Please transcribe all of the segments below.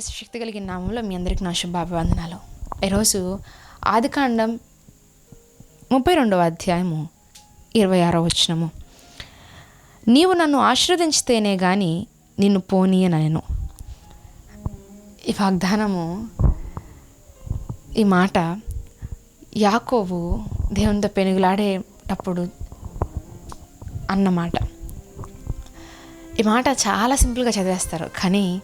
శక్తి కలిగిన నామంలో మీ అందరికీ నా శుభాభివందనాలు. ఈరోజు ఆదికాండం ముప్పై రెండవ అధ్యాయము ఇరవై ఆరో వచనము. నీవు నన్ను ఆశీర్వదించితేనే కానీ నిన్ను పోనీయనను ఈ వాగ్దానము ఈ మాట యాకోబు దేవునితో పెనుగులాడేటప్పుడు అన్నమాట. ఈ మాట చాలా సింపుల్గా చదివేస్తారు కానీ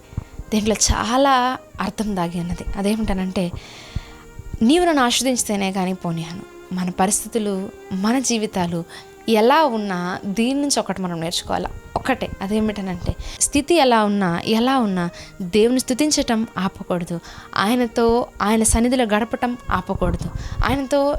దీంట్లో చాలా అర్థం దాగి ఉన్నది. అదేమిటనంటే నీవు నన్ను ఆశ్రదించితేనే కానీ పోనీయాను. మన పరిస్థితులు మన జీవితాలు ఎలా ఉన్నా దీని నుంచి ఒకటి మనం నేర్చుకోవాలి. ఒకటే. అదేమిటనంటే స్థితి ఎలా ఉన్నా ఎలా ఉన్నా దేవుని స్థుతించటం ఆపకూడదు. ఆయనతో ఆయన సన్నిధిలో గడపటం ఆపకూడదు. ఆయనతో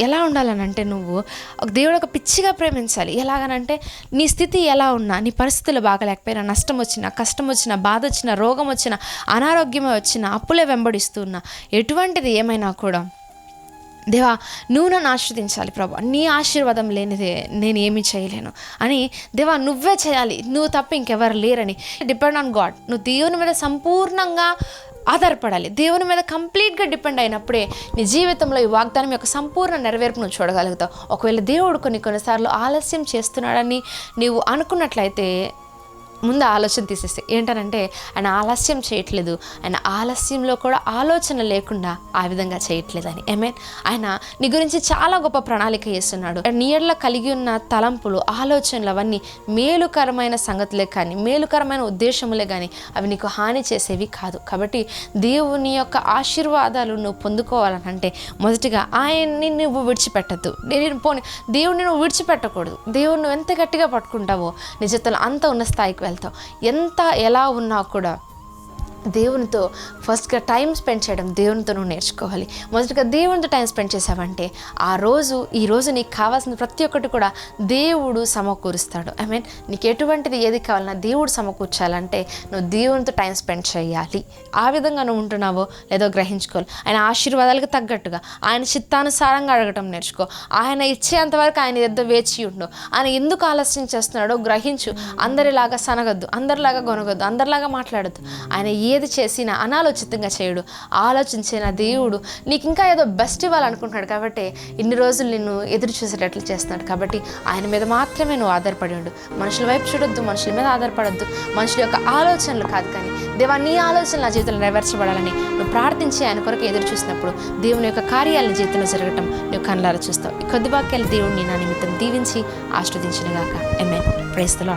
ఎలా ఉండాలనంటే నువ్వు ఒక దేవుడు ఒక పిచ్చిగా ప్రేమించాలి. ఎలాగనంటే నీ స్థితి ఎలా ఉన్నా నీ పరిస్థితులు బాగలేకపోయినా నష్టం వచ్చినా కష్టం వచ్చినా బాధ వచ్చినా రోగం వచ్చినా అనారోగ్యమే వచ్చినా అప్పులే వెంబడిస్తున్నా ఎటువంటిది ఏమైనా కూడా దేవా నువ్వు నన్ను ఆశీర్వదించాలి ప్రభా. నీ ఆశీర్వాదం లేనిదే నేను ఏమీ చేయలేను అని దేవా నువ్వే చేయాలి. నువ్వు తప్ప ఇంకెవరు లేరని. Depend on God. నువ్వు దేవుని మీద సంపూర్ణంగా ఆధారపడాలి. దేవుని మీద కంప్లీట్గా డిపెండ్ అయినప్పుడే నీ జీవితంలో ఈ వాగ్దానం యొక్క సంపూర్ణ నెరవేర్పు నువ్వు చూడగలుగుతావు. ఒకవేళ దేవుడు కొన్ని కొన్నిసార్లు ఆలస్యం చేస్తున్నాడని నీవు అనుకున్నట్లయితే ముందు ఆలోచన తీసేస్తే ఏంటనంటే ఆయన ఆలస్యం చేయట్లేదు. ఆయన ఆలస్యంలో కూడా ఆలోచన లేకుండా ఆ విధంగా చేయట్లేదని. మీన్ ఆయన నీ గురించి చాలా గొప్ప ప్రణాళిక చేస్తున్నాడు. నీళ్ళ కలిగి ఉన్న తలంపులు ఆలోచనలు అవన్నీ మేలుకరమైన సంగతులే కానీ మేలుకరమైన ఉద్దేశములే కానీ అవి నీకు హాని చేసేవి కాదు. కాబట్టి దేవుని యొక్క ఆశీర్వాదాలు నువ్వు పొందుకోవాలనంటే మొదటిగా ఆయన్ని నువ్వు విడిచిపెట్టద్దు. నేను పోనీ దేవుడిని నువ్వు విడిచిపెట్టకూడదు. దేవుడిని నువ్వు ఎంత గట్టిగా పట్టుకుంటావో నిజతలు అంత ఉన్న స్థాయికి వెళ్తావు ఎంత ఎలా ఉన్నా కూడా దేవునితో ఫస్ట్గా టైం స్పెండ్ చేయడం దేవునితో నువ్వు నేర్చుకోవాలి. మొదటిగా దేవునితో టైం స్పెండ్ చేసావంటే ఆ రోజు ఈ రోజు నీకు కావాల్సిన ప్రతి ఒక్కటి కూడా దేవుడు సమకూరుస్తాడు. ఐ మీన్ నీకు ఎటువంటిది ఏది కావాలన్నా దేవుడు సమకూర్చాలంటే నువ్వు దేవునితో టైం స్పెండ్ చేయాలి. ఆ విధంగా నువ్వు ఉంటున్నావో లేదో గ్రహించుకోవాలి. ఆయన ఆశీర్వాదాలకు తగ్గట్టుగా ఆయన చిత్తానుసారంగా అడగటం నేర్చుకో. ఆయన ఇచ్చేంతవరకు ఆయన ఎద్దో వేచి ఉండు. ఆయన ఎందుకు ఆలస్యం చేస్తున్నాడో గ్రహించు. అందరిలాగా సనగద్దు అందరిలాగా గొనగద్దు అందరిలాగా మాట్లాడద్దు. ఆయన ఏది చేసినా అనాలోచితంగా చేయడు. ఆలోచించిన దేవుడు నీకు ఇంకా ఏదో బెస్ట్ ఇవ్వాలనుకుంటున్నాడు కాబట్టి ఇన్ని రోజులు నిన్ను ఎదురు చూసేటట్లు చేస్తున్నాడు కాబట్టి ఆయన మీద మాత్రమే నువ్వు ఆధారపడి ఉండు. మనుషుల వైపు చూడొద్దు మనుషుల మీద ఆధారపడొద్దు. మనుషుల యొక్క ఆలోచనలు కాదు కానీ దేవా నీ ఆలోచనలు నా జీవితంలో నెరవేర్చబడాలని నువ్వు ప్రార్థించి ఆయన కొరకు ఎదురు చూసినప్పుడు దేవుని యొక్క కార్యాలను జీవితంలో జరగటం నువ్వు కళ్ళారా చూస్తావు. ఈ కొద్ది వాక్యాలు దేవుడిని నా నిమిత్తం దీవించి ఆస్వాదించినగాక ఎంఎన్ ప్రేస్తలో